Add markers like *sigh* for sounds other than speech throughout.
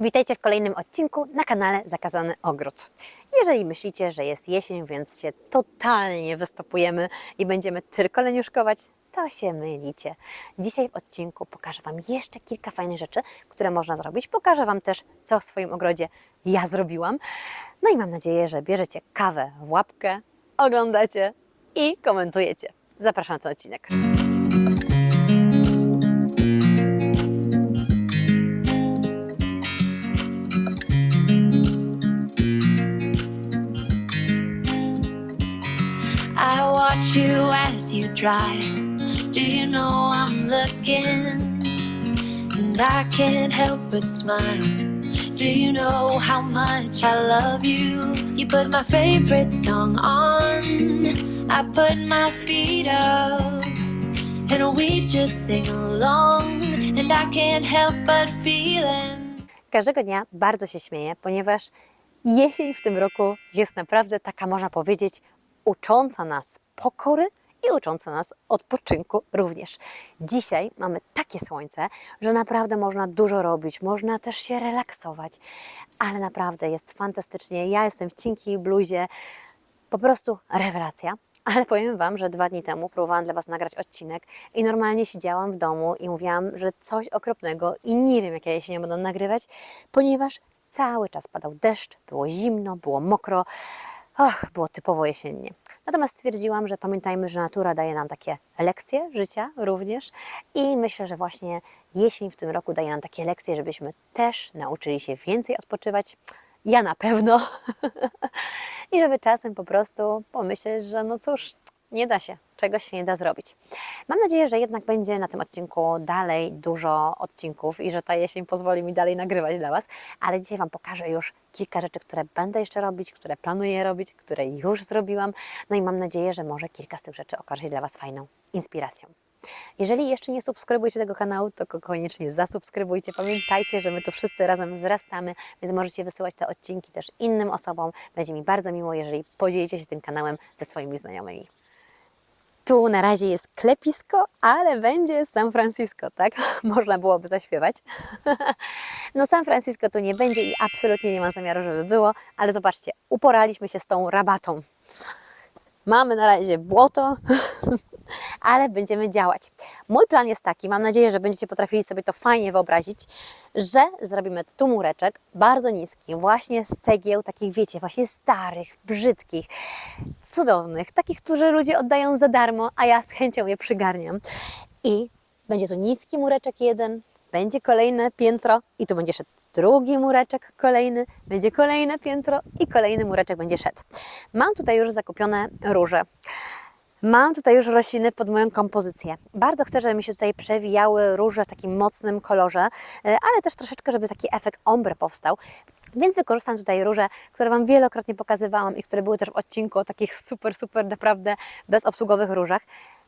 Witajcie w kolejnym odcinku na kanale Zakazany Ogród. Jeżeli myślicie, że jest jesień, więc się totalnie wystopujemy i będziemy tylko leniuszkować, to się mylicie. Dzisiaj w odcinku pokażę Wam jeszcze kilka fajnych rzeczy, które można zrobić. Pokażę Wam też, co w swoim ogrodzie ja zrobiłam. No i mam nadzieję, że bierzecie kawę w łapkę, oglądacie i komentujecie. Zapraszam na ten odcinek. You as you drive. Do you know I'm looking? And I can't help but smile. Do you know how much I love you? You put my favorite song on. I put my feet up. And we just sing along. And I can't help but feeling. Każdego dnia bardzo się śmieję, ponieważ jesień w tym roku jest naprawdę taka, można powiedzieć, ucząca nas pokory i ucząca nas odpoczynku również. Dzisiaj mamy takie słońce, że naprawdę można dużo robić, można też się relaksować, ale naprawdę jest fantastycznie. Ja jestem w cienkiej bluzie, po prostu rewelacja. Ale powiem Wam, że dwa dni temu próbowałam dla Was nagrać odcinek i normalnie siedziałam w domu i mówiłam, że coś okropnego i nie wiem, jak ja jesienią będę nagrywać, ponieważ cały czas padał deszcz, było zimno, było mokro. Och, było typowo jesiennie. Natomiast stwierdziłam, że pamiętajmy, że natura daje nam takie lekcje życia również i myślę, że właśnie jesień w tym roku daje nam takie lekcje, żebyśmy też nauczyli się więcej odpoczywać. Ja na pewno. *laughs* I żeby czasem po prostu pomyśleć, że no cóż, nie da się, czegoś się nie da zrobić. Mam nadzieję, że jednak będzie na tym odcinku dalej dużo odcinków i że ta jesień pozwoli mi dalej nagrywać dla Was, ale dzisiaj Wam pokażę już kilka rzeczy, które będę jeszcze robić, które planuję robić, które już zrobiłam. No i mam nadzieję, że może kilka z tych rzeczy okaże się dla Was fajną inspiracją. Jeżeli jeszcze nie subskrybujecie tego kanału, to ko- koniecznie zasubskrybujcie. Pamiętajcie, że my tu wszyscy razem wzrastamy, więc możecie wysyłać te odcinki też innym osobom. Będzie mi bardzo miło, jeżeli podzielicie się tym kanałem ze swoimi znajomymi. Tu na razie jest klepisko, ale będzie San Francisco, tak? *laughs* Można byłoby zaśpiewać. *laughs* No San Francisco tu nie będzie i absolutnie nie ma zamiaru, żeby było, ale zobaczcie, uporaliśmy się z tą rabatą. Mamy na razie błoto, *laughs* ale będziemy działać. Mój plan jest taki, mam nadzieję, że będziecie potrafili sobie to fajnie wyobrazić, że zrobimy tu mureczek bardzo niski, właśnie z cegieł, takich wiecie, właśnie starych, brzydkich, cudownych, takich, które ludzie oddają za darmo, a ja z chęcią je przygarniam. I będzie to niski mureczek jeden, będzie kolejne piętro i tu będzie szedł drugi mureczek, kolejny, będzie kolejne piętro i kolejny mureczek będzie szedł. Mam tutaj już zakupione róże. Mam tutaj już rośliny pod moją kompozycję. Bardzo chcę, żeby mi się tutaj przewijały róże w takim mocnym kolorze, e, ale też troszeczkę, żeby taki efekt ombre powstał. Więc wykorzystam tutaj róże, które Wam wielokrotnie pokazywałam i które były też w odcinku o takich super, super naprawdę bezobsługowych różach.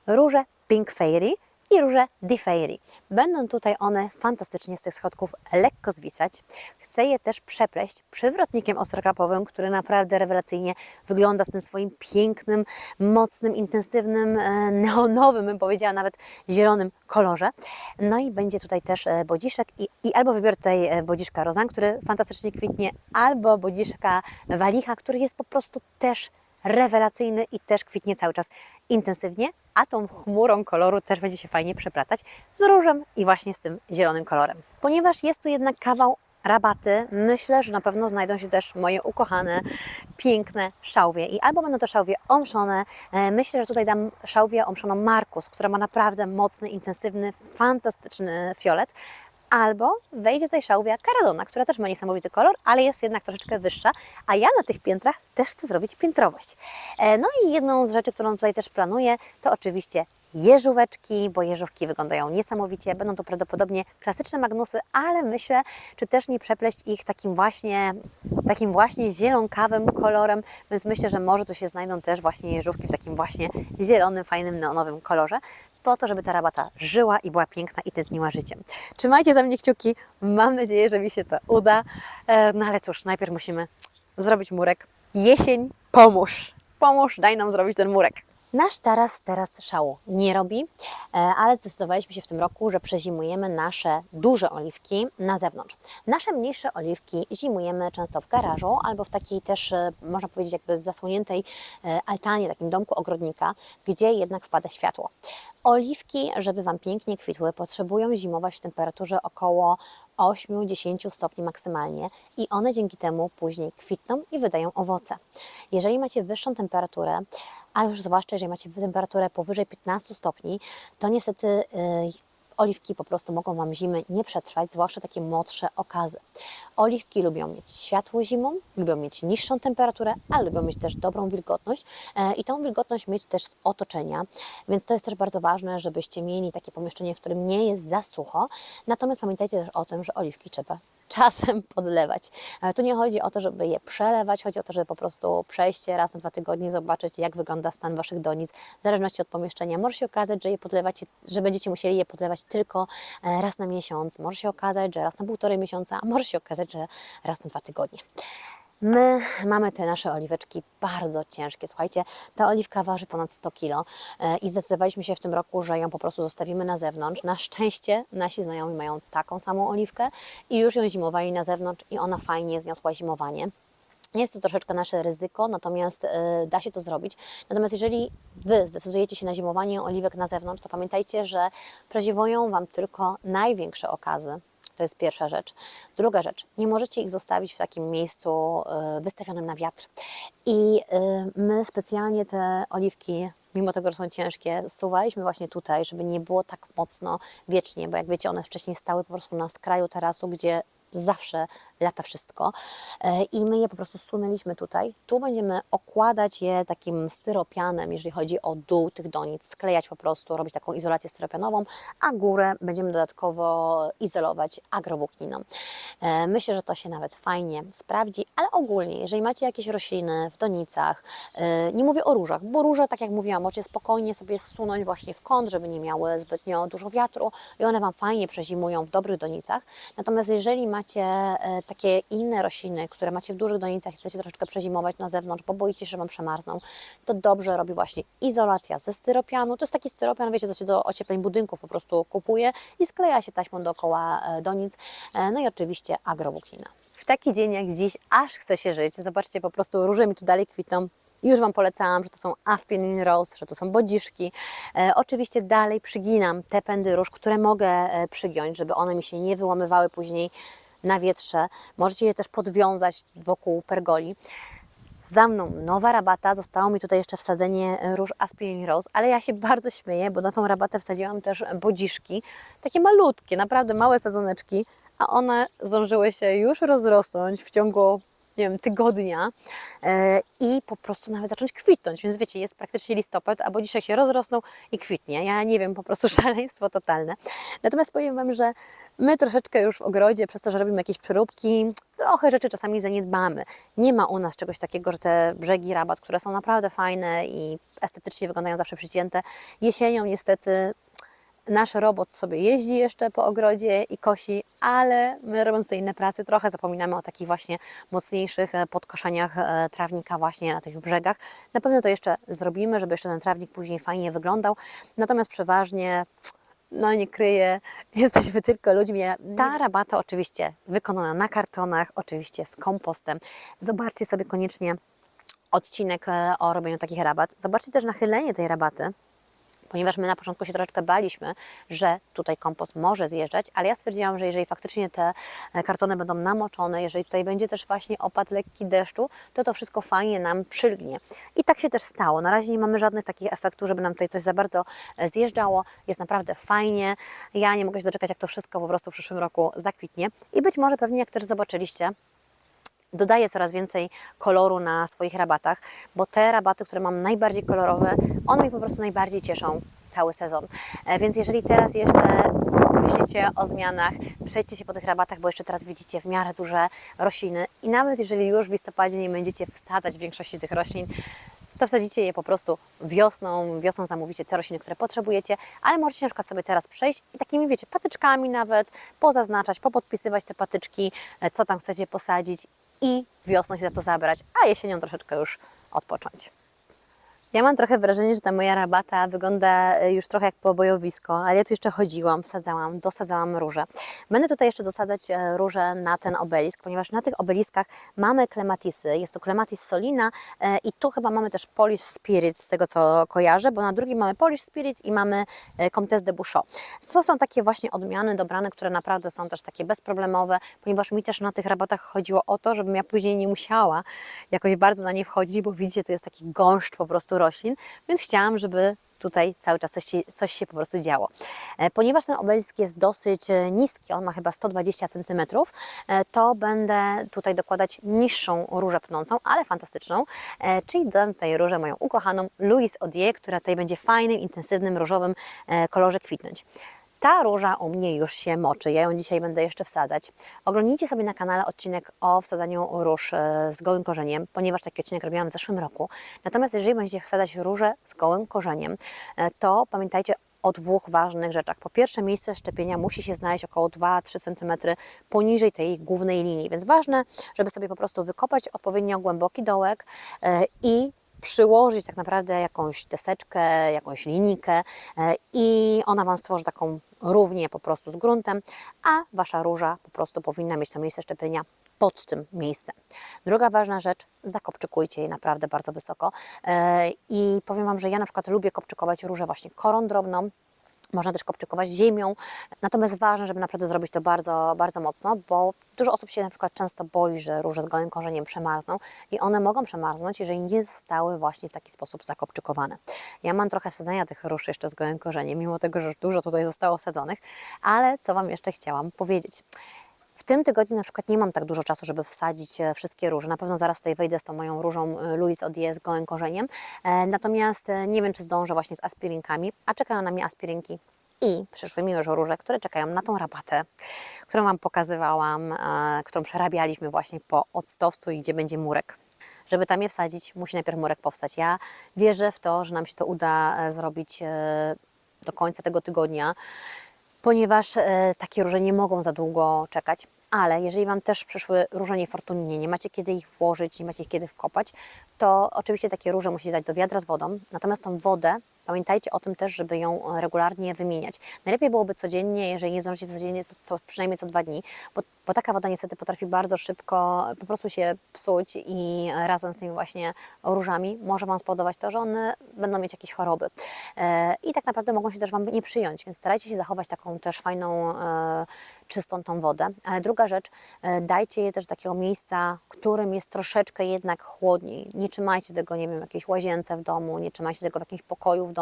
Róże Pink Fairy i róże DeFairy. Będą tutaj one fantastycznie z tych schodków lekko zwisać. Chcę je też przepleść przywrotnikiem ostrokrapowym, który naprawdę rewelacyjnie wygląda z tym swoim pięknym, mocnym, intensywnym, e, neonowym, bym powiedziała nawet zielonym kolorze. No i będzie tutaj też e, bodziszek i, i albo wybiorę tutaj e, bodziszka rozan, który fantastycznie kwitnie, albo bodziszka walicha, który jest po prostu też rewelacyjny i też kwitnie cały czas intensywnie, a tą chmurą koloru też będzie się fajnie przeplatać z różem i właśnie z tym zielonym kolorem. Ponieważ jest tu jednak kawał rabaty, myślę, że na pewno znajdą się też moje ukochane, piękne szałwie. I albo będą to szałwie omszone, e, myślę, że tutaj dam szałwię omszoną Markus, która ma naprawdę mocny, intensywny, fantastyczny fiolet, Albo wejdzie tutaj szałwia Caradona, która też ma niesamowity kolor, ale jest jednak troszeczkę wyższa, a ja na tych piętrach też chcę zrobić piętrowość. E, No i jedną z rzeczy, którą tutaj też planuję, to oczywiście jeżóweczki, bo jeżówki wyglądają niesamowicie. Będą to prawdopodobnie klasyczne magnusy, ale myślę, czy też nie przepleść ich takim właśnie, takim właśnie zielonkawym kolorem, więc myślę, że może tu się znajdą też właśnie jeżówki w takim właśnie zielonym, fajnym, neonowym kolorze po to, żeby ta rabata żyła i była piękna i tętniła życiem. Trzymajcie za mnie kciuki, mam nadzieję, że mi się to uda. E, No ale cóż, najpierw musimy zrobić murek. Jesień, pomóż! Pomóż, daj nam zrobić ten murek. Nasz taras teraz szału nie robi, e, ale zdecydowaliśmy się w tym roku, że przezimujemy nasze duże oliwki na zewnątrz. Nasze mniejsze oliwki zimujemy często w garażu albo w takiej też, e, można powiedzieć, jakby zasłoniętej e, altanie, takim domku ogrodnika, gdzie jednak wpada światło. Oliwki, żeby Wam pięknie kwitły, potrzebują zimować w temperaturze około 8-10 stopni maksymalnie i one dzięki temu później kwitną i wydają owoce. Jeżeli macie wyższą temperaturę, a już zwłaszcza jeżeli macie temperaturę powyżej 15 stopni, to niestety yy, oliwki po prostu mogą Wam zimy nie przetrwać, zwłaszcza takie młodsze okazy. Oliwki lubią mieć światło zimą, lubią mieć niższą temperaturę, ale lubią mieć też dobrą wilgotność e, i tą wilgotność mieć też z otoczenia, więc to jest też bardzo ważne, żebyście mieli takie pomieszczenie, w którym nie jest za sucho. Natomiast pamiętajcie też o tym, że oliwki trzeba czasem *laughs* podlewać. Tu nie chodzi o to, żeby je przelewać, chodzi o to, żeby po prostu przejść raz na dwa tygodnie, zobaczyć jak wygląda stan Waszych donic, w zależności od pomieszczenia. Może się okazać, że je podlewacie, że będziecie musieli je podlewać tylko e, raz na miesiąc, może się okazać, że raz na półtorej miesiąca, a może się okazać, że raz na dwa tygodnie. My mamy te nasze oliweczki bardzo ciężkie. Słuchajcie, ta oliwka waży ponad 100 kg e, i zdecydowaliśmy się w tym roku, że ją po prostu zostawimy na zewnątrz. Na szczęście nasi znajomi mają taką samą oliwkę i już ją zimowali na zewnątrz i ona fajnie zniosła zimowanie. Jest to troszeczkę nasze ryzyko, natomiast y, da się to zrobić. Natomiast jeżeli Wy zdecydujecie się na zimowanie oliwek na zewnątrz, to pamiętajcie, że prezimują Wam tylko największe okazy. To jest pierwsza rzecz. Druga rzecz, nie możecie ich zostawić w takim miejscu y, wystawionym na wiatr. I y, my specjalnie te oliwki, mimo tego, że są ciężkie, zsuwaliśmy właśnie tutaj, żeby nie było tak mocno wiecznie, bo jak wiecie, one wcześniej stały po prostu na skraju tarasu, gdzie zawsze lata wszystko E, i my je po prostu zsunęliśmy tutaj. Tu będziemy okładać je takim styropianem, jeżeli chodzi o dół tych donic, sklejać po prostu, robić taką izolację styropianową, a górę będziemy dodatkowo izolować agrowłókniną. E, Myślę, że to się nawet fajnie sprawdzi, ale ogólnie, jeżeli macie jakieś rośliny w donicach, e, nie mówię o różach, bo róże, tak jak mówiłam, możecie spokojnie sobie zsunąć właśnie w kąt, żeby nie miały zbytnio dużo wiatru i one Wam fajnie przezimują w dobrych donicach. Natomiast jeżeli macie e, takie inne rośliny, które macie w dużych donicach i chcecie troszeczkę przezimować na zewnątrz, bo boicie się, że Wam przemarzną, to dobrze robi właśnie izolacja ze styropianu. To jest taki styropian, wiecie, co się do ociepleń budynków po prostu kupuje i skleja się taśmą dookoła e, donic. E, No i oczywiście agrowłóknina. W taki dzień jak dziś aż chce się żyć. Zobaczcie, po prostu róże mi tu dalej kwitną. Już Wam polecałam, że to są Aspin in Rose, że to są bodziszki. E, oczywiście dalej przyginam te pędy róż, które mogę przygiąć, żeby one mi się nie wyłamywały później na wietrze. Możecie je też podwiązać wokół pergoli. Za mną nowa rabata, zostało mi tutaj jeszcze wsadzenie róż Aspirin Rose, ale ja się *laughs* bardzo śmieję, bo na tą rabatę wsadziłam też bodziszki, takie malutkie, naprawdę małe sadzoneczki, a one zdążyły się już rozrosnąć w ciągu nie wiem, tygodnia e, i po prostu nawet zacząć kwitnąć. Więc wiecie, jest praktycznie listopad, a bodziszek się rozrosnął i kwitnie. Ja nie wiem, po prostu *laughs* szaleństwo totalne. Natomiast powiem Wam, że my troszeczkę już w ogrodzie, przez to, że robimy jakieś przeróbki, trochę rzeczy czasami zaniedbamy. Nie ma u nas czegoś takiego, że te brzegi rabat, które są naprawdę fajne i estetycznie wyglądają zawsze przycięte, jesienią niestety nasz robot sobie jeździ jeszcze po ogrodzie i kosi, ale my robiąc te inne prace trochę zapominamy o takich właśnie mocniejszych e, podkoszeniach e, trawnika właśnie na tych brzegach. Na pewno to jeszcze zrobimy, żeby jeszcze ten trawnik później fajnie wyglądał. Natomiast przeważnie no nie kryję, *laughs* jesteśmy tylko ludźmi. Ta rabata oczywiście wykonana na kartonach, oczywiście z kompostem. Zobaczcie sobie koniecznie odcinek e, o robieniu takich rabat. Zobaczcie też nachylenie tej rabaty ponieważ my na początku się troszeczkę baliśmy, że tutaj kompost może zjeżdżać, ale ja stwierdziłam, że jeżeli faktycznie te e, kartony będą namoczone, jeżeli tutaj będzie też właśnie opad lekki deszczu, to to wszystko fajnie nam przylgnie. I tak się też stało. Na razie nie mamy żadnych takich efektów, żeby nam tutaj coś za bardzo e, zjeżdżało. Jest naprawdę fajnie. Ja nie mogę się doczekać, jak to wszystko po prostu w przyszłym roku zakwitnie. I być może pewnie, jak też zobaczyliście, dodaję coraz więcej koloru na swoich rabatach, bo te rabaty, które mam najbardziej kolorowe, one mi po prostu najbardziej cieszą cały sezon. E, Więc jeżeli teraz jeszcze myślicie o zmianach, przejdźcie się po tych rabatach, bo jeszcze teraz widzicie w miarę duże rośliny i nawet jeżeli już w listopadzie nie będziecie wsadzać większości tych roślin, to wsadzicie je po prostu wiosną, wiosną zamówicie te rośliny, które potrzebujecie, ale możecie na przykład sobie teraz przejść i takimi, wiecie, patyczkami nawet pozaznaczać, popodpisywać te patyczki, e, co tam chcecie posadzić i wiosną się za to zabrać, a jesienią troszeczkę już odpocząć. Ja mam trochę wrażenie, że ta moja rabata wygląda e, już trochę jak pobojowisko, ale ja tu jeszcze chodziłam, wsadzałam, dosadzałam róże. Będę tutaj jeszcze dosadzać e, róże na ten obelisk, ponieważ na tych obeliskach mamy klematisy. Jest to klematis solina e, i tu chyba mamy też Polish Spirit, z tego co kojarzę, bo na drugim mamy Polish Spirit i mamy Comtesse de Bouchot. To są takie właśnie odmiany dobrane, które naprawdę są też takie bezproblemowe, ponieważ mi też na tych rabatach chodziło o to, żebym ja później nie musiała jakoś bardzo na nie wchodzić, bo widzicie, tu jest taki gąszcz po prostu roślin, więc chciałam, żeby tutaj cały czas coś coś się po prostu działo. E, Ponieważ ten obelisk jest dosyć e, niski, on ma chyba 120 cm, e, to będę tutaj dokładać niższą różę pnącą, ale fantastyczną, czyli dodam tutaj różę moją ukochaną Louise Odier, która tutaj będzie fajnym, intensywnym, różowym kolorze kwitnąć. Ta róża u mnie już się moczy. Ja ją dzisiaj będę jeszcze wsadzać. Oglądnijcie sobie na kanale odcinek o wsadzaniu róż e, z gołym korzeniem, ponieważ taki odcinek robiłam w zeszłym roku. Natomiast jeżeli będziecie wsadzać róże z gołym korzeniem, e, to pamiętajcie o dwóch ważnych rzeczach. Po pierwsze, miejsce szczepienia musi się znaleźć około 2-3 cm poniżej tej głównej linii, więc ważne, żeby sobie po prostu wykopać odpowiednio głęboki dołek e, i przyłożyć tak naprawdę jakąś deseczkę, jakąś linijkę e, i ona Wam stworzy taką równię po prostu z gruntem, a Wasza róża po prostu powinna mieć to miejsce szczepienia pod tym miejscem. Druga ważna rzecz, zakopczykujcie je naprawdę bardzo wysoko E, i powiem Wam, że ja na przykład lubię kopczykować różę właśnie korą drobną, można też kopczykować ziemią, natomiast ważne, żeby naprawdę zrobić to bardzo, bardzo mocno, bo dużo osób się na przykład często boi, że róże z gołym korzeniem przemarzną i one mogą przemarznąć, jeżeli nie zostały właśnie w taki sposób zakopczykowane. Ja mam trochę wsadzenia tych róż jeszcze z gołym korzeniem, mimo tego, że dużo tutaj zostało wsadzonych, ale co Wam jeszcze chciałam powiedzieć. Tym tygodniu na przykład nie mam tak dużo czasu, żeby wsadzić e, wszystkie róże. Na pewno zaraz tutaj wejdę z tą moją różą e, Louise Odie z gołym korzeniem. E, Natomiast nie wiem, czy zdążę właśnie z aspirinkami, a czekają na mnie aspirynki i przyszły mi już róże, które czekają na tą rabatę, którą Wam pokazywałam, którą przerabialiśmy właśnie po octowcu i gdzie będzie murek. Żeby tam je wsadzić, musi najpierw murek powstać. Ja wierzę w to, że nam się to uda zrobić do końca tego tygodnia ponieważ takie róże nie mogą za długo czekać. Ale jeżeli Wam też przyszły róże niefortunnie, nie macie kiedy ich włożyć, nie macie ich kiedy wkopać, to oczywiście takie róże musicie dać do wiadra z wodą. Natomiast tą wodę pamiętajcie o tym też, żeby ją e, regularnie wymieniać. Najlepiej byłoby codziennie, jeżeli nie zdążycie codziennie, to przynajmniej co dwa dni, bo, bo taka woda niestety potrafi bardzo szybko po prostu się psuć i razem z tymi właśnie różami może Wam spowodować to, że one będą mieć jakieś choroby. E, I tak naprawdę mogą się też Wam nie przyjąć, więc starajcie się zachować taką też fajną, e, czystą tą wodę. Ale druga rzecz, e, dajcie je też do takiego miejsca, którym jest troszeczkę jednak chłodniej. Nie trzymajcie tego, nie wiem, w jakiejś łazience w domu, nie trzymajcie tego w jakimś pokoju w domu,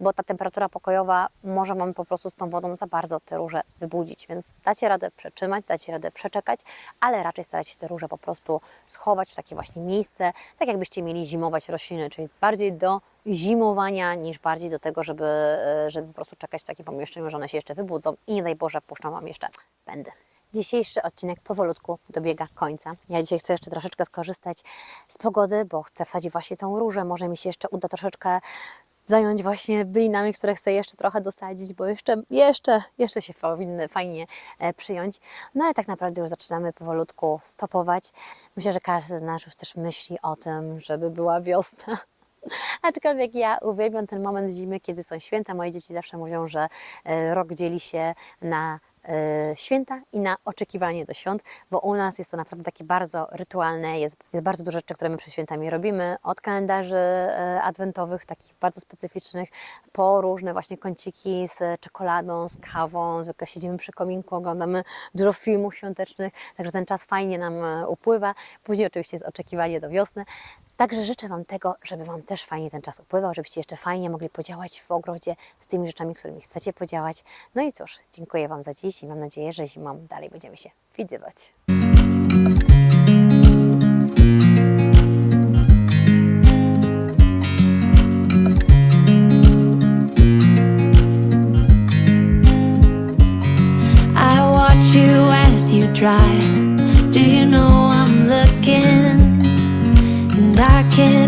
bo ta temperatura pokojowa może Wam po prostu z tą wodą za bardzo te róże wybudzić, więc dacie radę przetrzymać, dacie radę przeczekać, ale raczej starajcie się te róże po prostu schować w takie właśnie miejsce, tak jakbyście mieli zimować rośliny, czyli bardziej do zimowania niż bardziej do tego, żeby, e, żeby po prostu czekać w takim pomieszczeniu, że one się jeszcze wybudzą i nie daj Boże puszczą Wam jeszcze pędy. Dzisiejszy odcinek powolutku dobiega końca. Ja dzisiaj chcę jeszcze troszeczkę skorzystać z pogody, bo chcę wsadzić właśnie tą różę. Może mi się jeszcze uda troszeczkę zająć właśnie bylinami, które chcę jeszcze trochę dosadzić, bo jeszcze, jeszcze, jeszcze się powinny fajnie e, przyjąć. No ale tak naprawdę już zaczynamy powolutku stopować. Myślę, że każdy z nas już też myśli o tym, żeby była wiosna. *laughs* Aczkolwiek ja uwielbiam ten moment zimy, kiedy są święta. Moje dzieci zawsze mówią, że e, rok dzieli się na święta i na oczekiwanie do świąt, bo u nas jest to naprawdę takie bardzo rytualne, jest, jest bardzo dużo rzeczy, które my przed świętami robimy, od kalendarzy e, adwentowych, takich bardzo specyficznych, po różne właśnie kąciki z czekoladą, z kawą, zwykle siedzimy przy kominku, oglądamy dużo filmów świątecznych, także ten czas fajnie nam e, upływa. Później oczywiście jest oczekiwanie do wiosny. Także życzę Wam tego, żeby Wam też fajnie ten czas upływał, żebyście jeszcze fajnie mogli podziałać w ogrodzie z tymi rzeczami, którymi chcecie podziałać. No i cóż, dziękuję Wam za dziś i mam nadzieję, że zimą dalej będziemy się widywać. You drive. Do you know